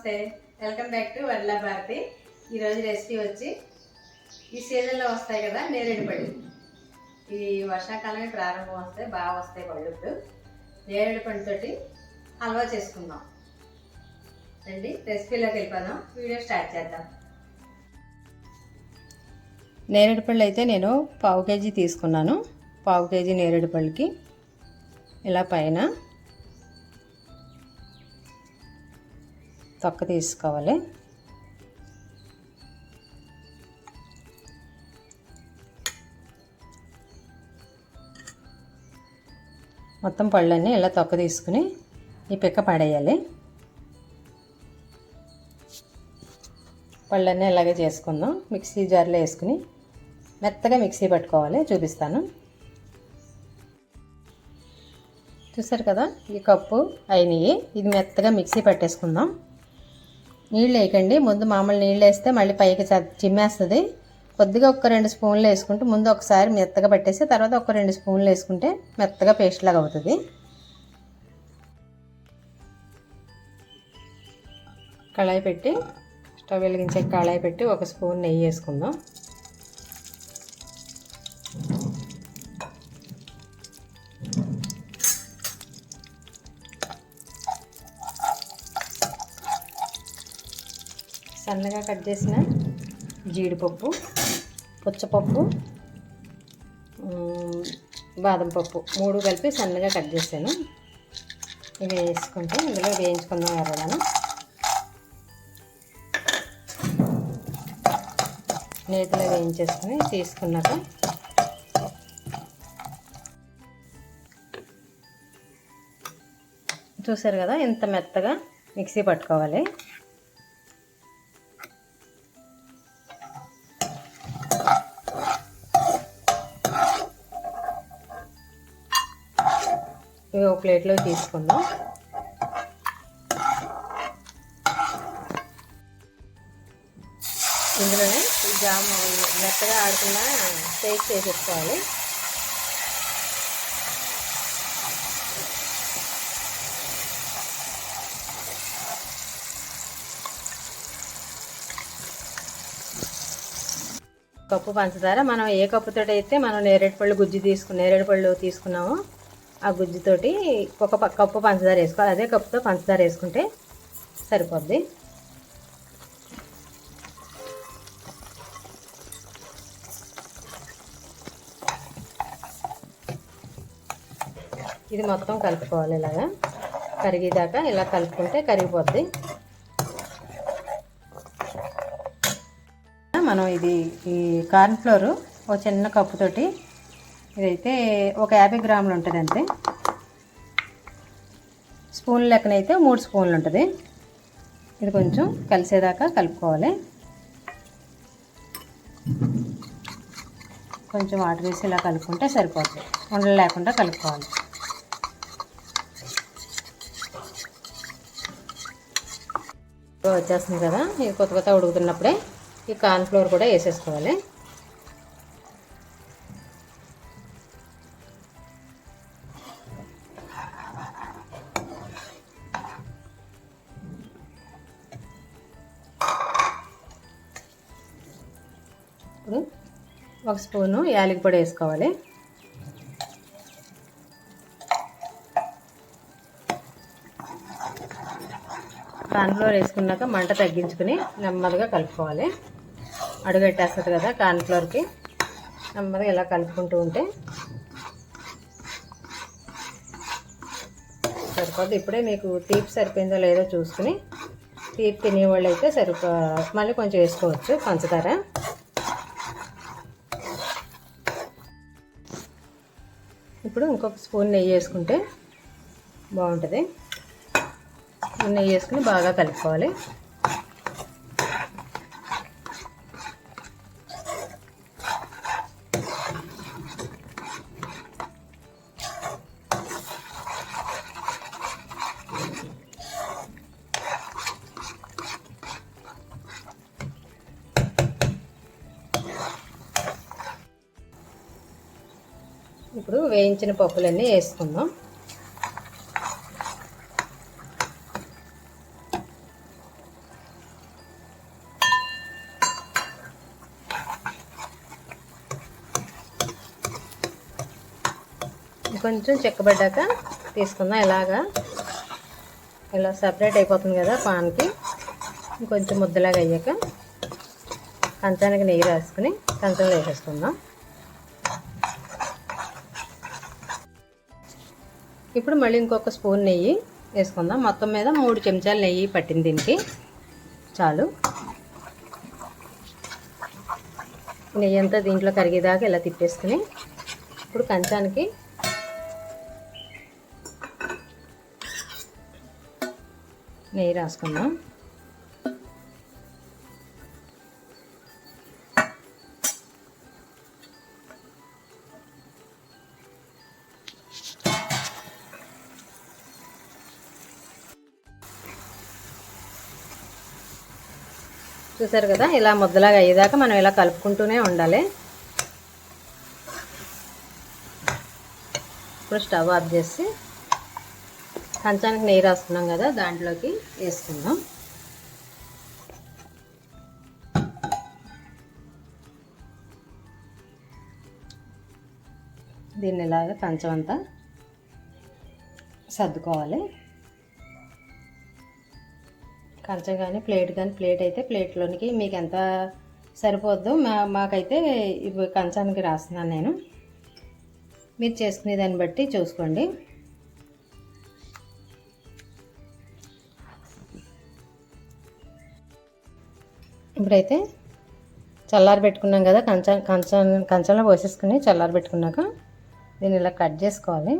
నమస్తే. Welcome back to వడ్ల భారతి ఈరోజు రెసిపీ వచ్చి ఈ సీజన్లో వస్తాయి కదా నేరేడు పళ్ళు. ఈ వర్షాకాలమే ప్రారంభం వస్తాయి బాగా వస్తాయి పళ్ళు ఇప్పుడు. నేరేడు పండుతోటి హల్వా చేసుకుందాం. రండి రెసిపీలోకి వెళ్ళిపోదాం. వీడియో స్టార్ట్ చేద్దాం. నేరేడు పళ్ళు అయితే నేను పావు కేజీ తీసుకున్నాను. పావు కేజీ నేరేడు పళ్ళుకి. ఇలా పైన తొక్క తీసుకోవాలి. మొత్తం పళ్ళన్నీ ఇలా తొక్క తీసుకుని ఈ పిక్క పడేయాలి. పళ్ళన్నీ ఇలాగే చేసుకుందాం. మిక్సీ జార్లో వేసుకుని మెత్తగా మిక్సీ పట్టుకోవాలి. చూపిస్తాను. చూసారు కదా? ఈ కప్పు అయినవి ఇది మెత్తగా మిక్సీ పట్టేసుకుందాం. నీళ్ళు వేయకండి. ముందు మామూలు నీళ్ళు వేస్తే మళ్ళీ పైకి చిమ్మేస్తుంది. కొద్దిగా ఒక రెండు స్పూన్లు వేసుకుంటే ముందు ఒకసారి మెత్తగా పట్టేసి తర్వాత ఒక రెండు స్పూన్లు వేసుకుంటే మెత్తగా పేస్ట్ లాగా అవుతుంది. కళాయి పెట్టి స్టవ్ వెలిగించే కళాయి పెట్టి ఒక స్పూన్ నెయ్యి వేసుకుందాం. సన్నగా కట్ చేసిన జీడిపప్పు పుచ్చపప్పు బాదం పప్పు మూడు కలిపి సన్నగా కట్ చేశాను. ఇవి వేసుకుంటే ఇందులో వేయించుకుందాం ఎర్రగాను నేతిలో వేయించేసుకుని తీసుకున్నాక చూసారు కదా ఇంత మెత్తగా మిక్సీ పట్టుకోవాలి. ఇవి ఒక ప్లేట్లో తీసుకుందాం. ఇందులోనే ఈ జామ మెత్తగా ఆడుకున్న షేక్ చేసేసుకోవాలి. కప్పు పంచదార. మనం ఏ కప్పుతో అయితే మనం నేరేడు పళ్ళు గుజ్జు తీసుకు నేరేడు పళ్ళు తీసుకున్నామో ఆ గుజ్జుతోటి ఒక కప్పు పంచదార వేసుకోవాలి. అదే కప్పుతో పంచదార వేసుకుంటే సరిపోద్ది. ఇది మొత్తం కలుపుకోవాలి ఇలాగా. కరిగేదాకా ఇలా కలుపుకుంటే కరిగిపోద్ది. మనం ఇది ఈ కార్న్ఫ్లోరు ఒక చిన్న కప్పుతోటి ఇదైతే ఒక యాభై గ్రాములు ఉంటుంది అంతే స్పూన్ లెక్కనైతే మూడు స్పూన్లు ఉంటుంది. ఇది కొంచెం కలిసేదాకా కలుపుకోవాలి. కొంచెం వాటర్ వేసి ఇలా కలుపుకుంటే సరిపోతుంది. ఉండలు లేకుండా కలుపుకోవాలి. వచ్చేస్తుంది కదా. ఇది కొత్త కొత్త ఉడుకుతున్నప్పుడే ఈ కార్న్ఫ్లోర్ కూడా వేసేసుకోవాలి. ఒక స్పూను యాలకి పొడి వేసుకోవాలి. కార్న్ఫ్లోర్ వేసుకున్నాక మంట తగ్గించుకుని నెమ్మదిగా కలుపుకోవాలి. అడుగెట్టేస్తుంది కదా కార్న్ఫ్లోర్కి. నెమ్మదిగా ఇలా కలుపుకుంటూ ఉంటే సరిపోద్ది. ఇప్పుడే మీకు తీపి సరిపోయిందో లేదో చూసుకుని తీపి తినేవాళ్ళు అయితే సరిపో మళ్ళీ కొంచెం వేసుకోవచ్చు పంచదార. ఇప్పుడు ఇంకొక స్పూన్ నెయ్యి వేసుకుంటే బాగుంటుంది. నెయ్యి వేసుకుని బాగా కలుపుకోవాలి. ఇప్పుడు వేయించిన పప్పులన్నీ వేసుకుందాం. కొంచెం చెక్కబడ్డాక తీసుకుందాం ఇలాగా. ఇలా సపరేట్ అయిపోతుంది కదా పాన్కి. ఇంకొంచెం ముద్దలాగా అయ్యాక కంచానికి నెయ్యి రాసుకుని కంచం వేసేసుకుందాం. ఇప్పుడు మళ్ళీ ఇంకొక స్పూన్ నెయ్యి వేసుకుందాం. మొత్తం మీద మూడు చెంచాలు నెయ్యి పట్టింది దీనికి. చాలు. నెయ్యి అంతా దీంట్లో కరిగేదాకా ఇలా తిప్పేసుకుని ఇప్పుడు కంచానికి నెయ్యి రాసుకుందాం. చూసారు కదా ఇలా ముద్దలాగా అయ్యేదాకా మనం ఇలా కలుపుకుంటూనే ఉండాలి. ఇప్పుడు స్టవ్ ఆఫ్ చేసి కంచానికి నెయ్యి రాసుకున్నాం కదా దాంట్లోకి వేసుకుందాం. దీన్ని ఇలాగ కంచం అంతా సర్దుకోవాలి. కంచం కానీ ప్లేట్ కానీ ప్లేట్ అయితే ప్లేట్లోనికి మీకు ఎంత సరిపోద్దో మా మాకైతే ఇవి కంచానికి రాస్తున్నాను నేను. మీరు చేసుకునే దాన్ని బట్టి చూసుకోండి. ఇప్పుడైతే చల్లారి పెట్టుకున్నాం కదా కంచ కంచ కంచంలో పోసేసుకుని చల్లారి పెట్టుకున్నాక దీన్ని ఇలా కట్ చేసుకోవాలి.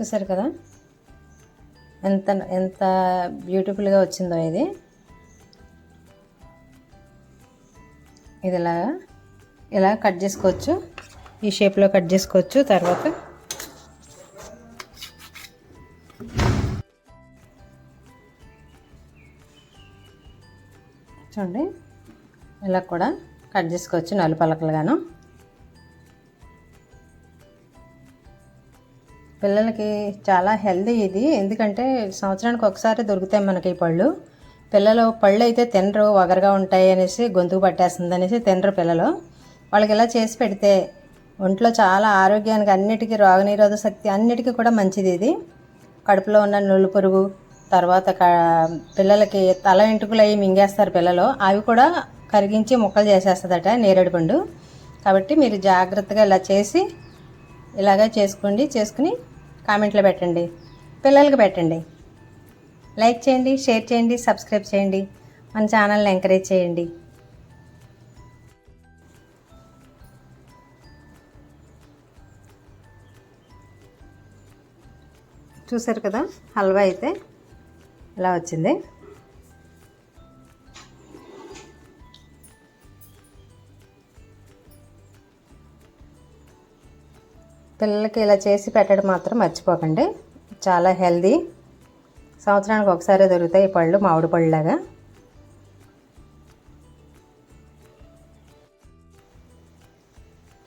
చూసారు కదా? ఎంత ఎంత బ్యూటిఫుల్గా వచ్చిందో ఇది. ఇది ఇలా ఇలా కట్ చేసుకోవచ్చు. ఈ షేప్లో కట్ చేసుకోవచ్చు. తర్వాత చూడండి. ఇలా కూడా కట్ చేసుకోవచ్చు నలుపలకలుగాను. పిల్లలకి చాలా హెల్దీ ఇది. ఎందుకంటే సంవత్సరానికి ఒకసారి దొరుకుతాయి మనకి ఈ పళ్ళు. పిల్లలు పళ్ళు అయితే తినరు వగరగా ఉంటాయి అనేసి గొంతుకు పట్టేస్తుంది అనేసి తినరు పిల్లలు. వాళ్ళకి ఇలా చేసి పెడితే ఒంట్లో చాలా ఆరోగ్యానికి అన్నిటికీ రోగనిరోధక శక్తి అన్నిటికీ కూడా మంచిది ఇది. కడుపులో ఉన్న నుళ్ళు పురుగు తర్వాత క పిల్లలకి తల వెంట్రుకలు అవి మింగేస్తారు పిల్లలు. అవి కూడా కరిగించి ముక్కలు చేసేస్తుందట నేరేడు పండు. కాబట్టి మీరు జాగ్రత్తగా ఇలా చేసి ఇలాగా చేసుకోండి చేసుకుని కామెంట్లో పెట్టండి. పిల్లలకి పెట్టండి. లైక్ చేయండి షేర్ చేయండి సబ్స్క్రైబ్ చేయండి. మన ఛానల్ని ఎంకరేజ్ చేయండి. చూసారు కదా హల్వా అయితే ఇలా వచ్చింది? పిల్లలకి ఇలా చేసి పెట్టడం మాత్రం మర్చిపోకండి. చాలా హెల్దీ. సంవత్సరానికి ఒకసారి దొరుకుతాయి ఈ పళ్ళు మామిడి పళ్ళలాగా.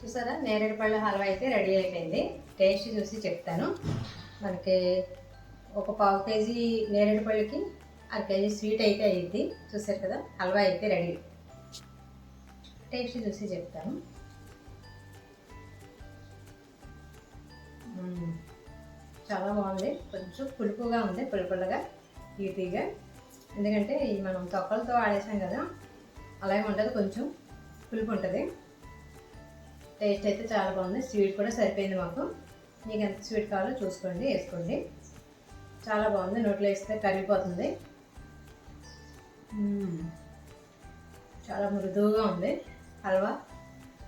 చూసారా? నేరేడు పళ్ళు హల్వా అయితే రెడీ అయిపోయింది. టేస్ట్ చూసి చెప్తాను. మనకి ఒక పావు కేజీ నేరేడు పళ్ళుకి అర కేజీ స్వీట్ అయితే అయ్యింది చూసారు కదా? హల్వా అయితే రెడీ. టేస్ట్ చూసి చెప్తాను. చాలా బాగుంది. కొంచెం పులుపుగా ఉంది పులుపులుగా ఈటీగా ఎందుకంటే ఈ మనం తొక్కలతో ఆడేసాం కదా అలాగే ఉంటుంది కొంచెం పులుపు ఉంటుంది. టేస్ట్ అయితే చాలా బాగుంది. స్వీట్ కూడా సరిపోయింది మాకు. మీకు ఎంత స్వీట్ కావాలో చూసుకోండి వేసుకోండి. చాలా బాగుంది. నోట్లో వేస్తే కరిగిపోతుంది. చాలా మృదువుగా ఉంది. హల్వా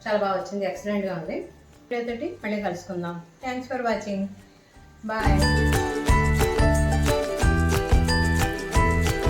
చాలా బాగా వచ్చింది. ఎక్సలెంట్గా ఉంది. తోటి మళ్ళీ కలుసుకుందాం. Thanks for watching 拜。